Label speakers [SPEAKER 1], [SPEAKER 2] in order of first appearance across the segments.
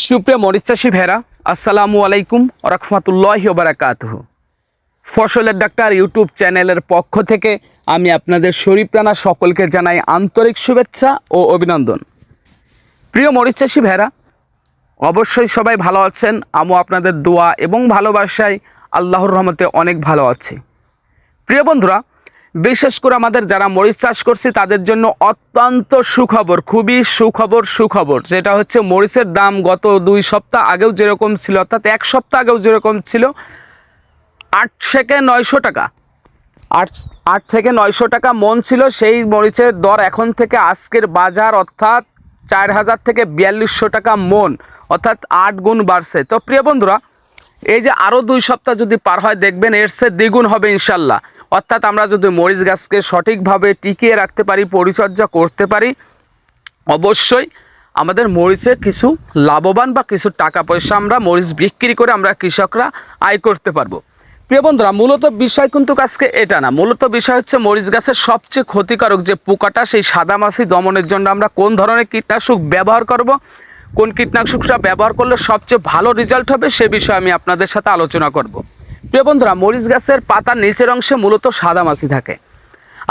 [SPEAKER 1] সুপ্রিয় মরিচ চাষি ভেরা আসসালামু আলাইকুম রহমতুল্লাহি বারাকাতুহ। ফসলের ডাক্তার ইউটিউব চ্যানেলের পক্ষ থেকে আমি আপনাদের শরীফরানা সকলকে জানাই আন্তরিক শুভেচ্ছা ও অভিনন্দন। প্রিয় মরিচ চাষি ভেরা অবশ্যই সবাই ভালো আছেন, আমও আপনাদের দোয়া এবং ভালোবাসায় আল্লাহর রহমতে অনেক ভালো আছি। প্রিয় বন্ধুরা বিশেষ করে আমাদের যারা মরিচ চাষ করছি, তাদের জন্য অত্যন্ত সুখবর, খুবই সুখবর সুখবর। যেটা হচ্ছে মরিচের দাম গত দুই সপ্তাহ আগেও যেরকম ছিল, অর্থাৎ এক সপ্তাহ আগেও যেরকম ছিল, আট থেকে নয়শো টাকা। আট আট থেকে নয়শো টাকা মন ছিল সেই মরিচের দর। এখন থেকে আজকের বাজার অর্থাৎ চার হাজার থেকে বিয়াল্লিশশো টাকা মন, অর্থাৎ আট গুণ বাড়ছে। তো প্রিয় বন্ধুরা এই যে আরও দুই সপ্তাহ যদি পার হয়, দেখবেন এর সে দ্বিগুণ হবে ইনশাল্লাহ। অর্থাৎ আমরা যদি মরিচ গাছকে সঠিকভাবে টিকিয়ে রাখতে পারি, পরিচর্যা করতে পারি, অবশ্যই আমাদের মরিচে কিছু লাভবান বা কিছু টাকা পয়সা আমরা মরিচ বিক্রি করে আমরা কৃষকরা আয় করতে পারব। প্রিয় বন্ধুরা, মূলত বিষয় কিন্তু আজকে এটা না। মূলত বিষয় হচ্ছে মরিচ গাছের সবচেয়ে ক্ষতিকারক যে পোকাটা, সেই সাদামাছি দমনের জন্য আমরা কোন ধরনের কীটনাশক ব্যবহার করব কোন কীটনাশকটা ব্যবহার করলে সবচেয়ে ভালো রেজাল্ট হবে সে বিষয়ে আমি আপনাদের সাথে আলোচনা করব। প্রিয় বন্ধুরা, মরিচ গাছের পাতার নিচের অংশে মূলত সাদামাছি থাকে।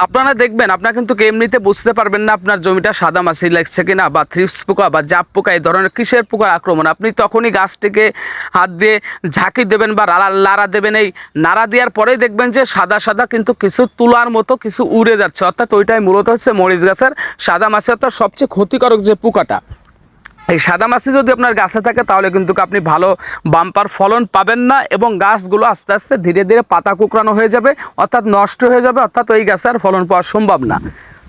[SPEAKER 1] আপনারা দেখবেন, আপনারা কিন্তু এমনিতে বুঝতে পারবেন না আপনার জমিটা সাদা মাছি লাগছে কিনা বা থ্রিপস পোকা বা জাপ পোকা, এই ধরনের কিসের পোকার আক্রমণ? আপনি তখনই গাছটিকে হাত দিয়ে ঝাঁকি দেবেন বা লাড়া দেবেন। এই নাড়া দেওয়ার পরেই দেখবেন যে সাদা সাদা কিন্তু কিছু তুলার মতো কিছু উড়ে যাচ্ছে। অর্থাৎ ওইটাই মূলত হচ্ছে মরিচ গাছের সাদা মাছি। অর্থাৎ সবচেয়ে ক্ষতিকারক যে পোকাটা এই সাদা মাছি যদি আপনার গাছে থাকে, তাহলে কিন্তু আপনি ভালো বাম্পার ফলন পাবেন না এবং গাছগুলো আস্তে আস্তে ধীরে ধীরে পাতা কুকরানো হয়ে যাবে, অর্থাৎ নষ্ট হয়ে যাবে, অর্থাৎ ওই গাছে আর ফলন পাওয়া সম্ভব না।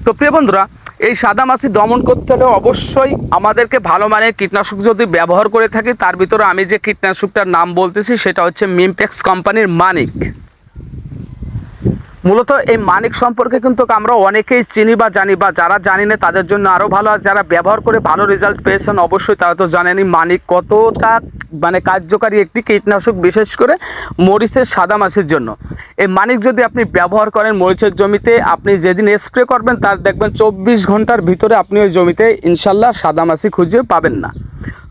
[SPEAKER 1] তো প্রিয় বন্ধুরা, এই সাদা মাছি দমন করতে হলে অবশ্যই আমাদেরকে ভালো মানের কীটনাশক যদি ব্যবহার করে থাকি, তার ভিতরে আমি যে কীটনাশকটার নাম বলতেছি, সেটা হচ্ছে মিমপেক্স কোম্পানির মানিক। মূলত এই মানিক সম্পর্কে কিন্তু আমরা অনেকেই চিনি বা জানি বা যারা জানি না, তাদের জন্য আরও ভালো। আর যারা ব্যবহার করে ভালো রেজাল্ট পেয়েছেন, অবশ্যই তারা তো জানেনই মানিক কতটা মানে কার্যকারী একটি কীটনাশক, বিশেষ করে মরিচের সাদা মাছের জন্য। এই মানিক যদি আপনি ব্যবহার করেন মরিচের জমিতে, আপনি যেদিন স্প্রে করবেন, তার দেখবেন চব্বিশ ঘণ্টার ভিতরে আপনি ওই জমিতে ইনশাল্লাহ সাদা মাছি খুঁজে পাবেন না।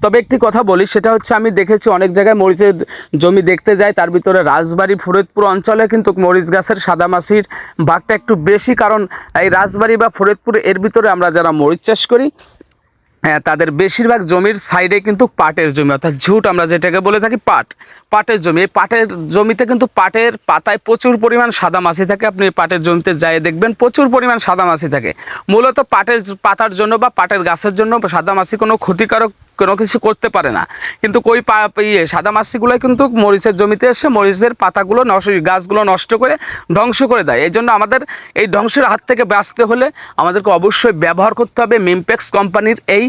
[SPEAKER 1] তবে একটি কথা বলি, সেটা হচ্ছে আমি দেখেছি অনেক জায়গায় মরিচের জমি দেখতে যাই তার ভিতরে রাজবাড়ি ফরিদপুর অঞ্চলে কিন্তু মরিচ গাছের সাদামাছির ভাগটা একটু বেশি, কারণ এই রাজবাড়ি বা ফরিদপুর এর ভিতরে আমরা যারা মরিচ চাষ করি হ্যাঁ তাদের বেশিরভাগ জমির সাইডে কিন্তু পাটের জমি, অর্থাৎ ঝুট আমরা যেটাকে বলে থাকি পাট, পাটের জমি। এই পাটের জমিতে কিন্তু পাটের পাতায় প্রচুর পরিমাণ সাদা মাছি থাকে, আপনি পাটের জমিতে যাই দেখবেন প্রচুর পরিমাণ সাদা মাছি থাকে। মূলত পাটের পাতার জন্য বা পাটের গাছের জন্য সাদা মাছি কোনো ক্ষতিকারক কোনো কিছু করতে পারে না। কিন্তু কই ইয়ে সাদা মাছিগুলো কিন্তু মরিচের জমিতে এসে মরিচের পাতাগুলো নষ্ট, গাছগুলো নষ্ট করে ধ্বংস করে দেয়। এই জন্য আমাদের এই ধ্বংসের হাত থেকে বাঁচতে হলে আমাদেরকে অবশ্যই ব্যবহার করতে হবে মিমপেক্স কোম্পানির এই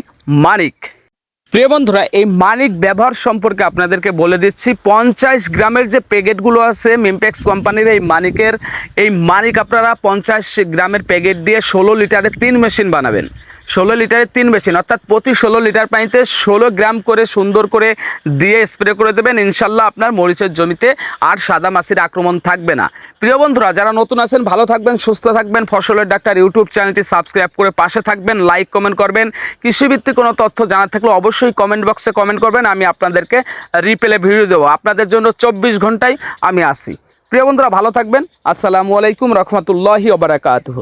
[SPEAKER 1] মানিক। প্রিয় বন্ধুরা, এই মানিক ব্যবহার সম্পর্কে আপনাদেরকে বলে দিচ্ছি, পঞ্চাশ গ্রামের যে প্যাকেটগুলো আছে মিমপেক্স কোম্পানির এই মানিকের, এই মানিক আপনারা পঞ্চাশ গ্রামের প্যাকেট দিয়ে ষোলো লিটারের তিন মেশিন বানাবেন। ষোলো লিটারের তিন মেশিন অর্থাৎ প্রতি ষোলো লিটার পানিতে ষোলো গ্রাম করে সুন্দর করে দিয়ে স্প্রে করে দেবেন। ইনশাল্লাহ আপনার মরিচের জমিতে আর সাদা মাছির আক্রমণ থাকবে না। প্রিয় বন্ধুরা, যারা নতুন আছেন, ভালো থাকবেন, সুস্থ থাকবেন, ফসলের ডাক্তার ইউটিউব চ্যানেলটি সাবস্ক্রাইব করে পাশে থাকবেন, লাইক, কমেন্ট করবেন। কৃষিভিত্তিক কোনো তথ্য জানার থাকলে অবশ্যই কমেন্ট বক্সে কমেন্ট করবেন, আমি আপনাদেরকে রিপ্লে ভিডিও দেবো। আপনাদের জন্য চব্বিশ ঘন্টায় আমি আসি প্রিয় বন্ধুরা, ভালো থাকবেন। আসসালামু আলাইকুম রহমতুল্লাহি ওবরাকাতুহ